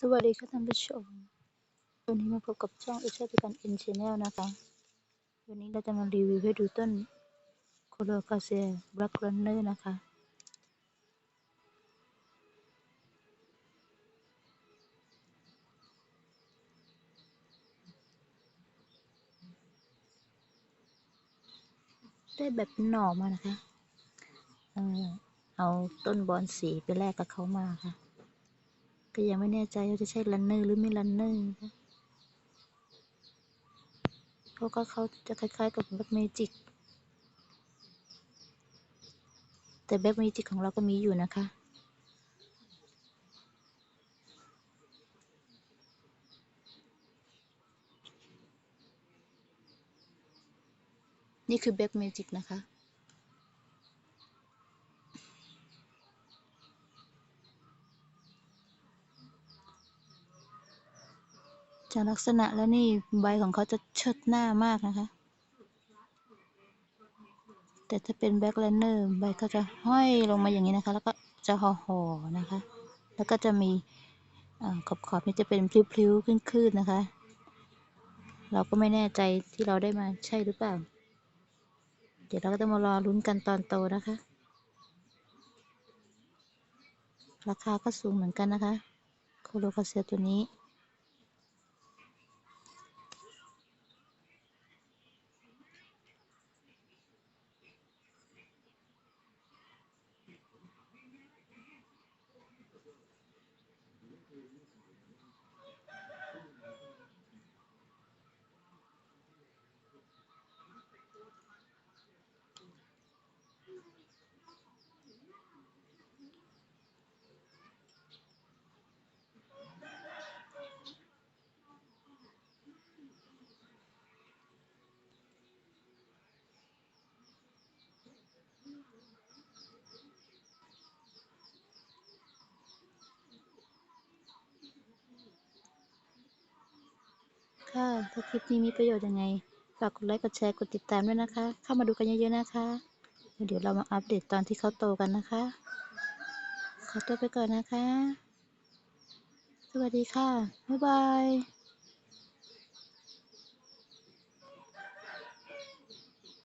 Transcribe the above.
สวัสดีค่ะท่านผู้ชม วันนี้มาพบกับช่องเอชาติกันเอ็นชแนลนะคะ วันนี้เราจะมารีวิวให้ดูต้นโคโลคาเซียบล็อกรันเนอร์นะคะ ได้แบบหน่อมานะคะ เออเอาต้นบอนสีไปแลกกับเขามาค่ะ ก็ยังไม่แน่ใจว่าจะใช่รันเนอร์หรือไม่รันเนอร์เพราะก็เขาจะคล้ายๆกับแบ็กเมจิก แต่แบ็กเมจิกของเราก็มีอยู่นะคะนี่คือแบ็กเมจิกนะคะ จากลักษณะแล้วนี่ใบของเขาจะเชิดหน้ามากนะคะ แต่ถ้าเป็นแบ็กแลนเนอร์ใบก็จะห้อยลงมาอย่างนี้นะคะ แล้วก็จะห่อๆนะคะ แล้วก็จะมีขอบขอบๆนี่จะเป็นพลิ้วๆขึ้นๆนะคะ เราก็ไม่แน่ใจที่เราได้มาใช่หรือเปล่า เดี๋ยวเราก็ต้องมารอลุ้นกันตอนโตนะคะ ราคาก็สูงเหมือนกันนะคะโคโลคาเซียตัวนี้ ค่ะ ถ้าคลิปนี้มีประโยชน์ยังไง ฝากกดไลค์ กดแชร์ กดติดตามด้วยนะคะ เข้ามาดูกันเยอะๆนะคะ เดี๋ยวเรามาอัปเดตตอนที่เขาโตกันนะคะ ขอตัวไปก่อนนะคะ สวัสดีค่ะ บ๊ายบาย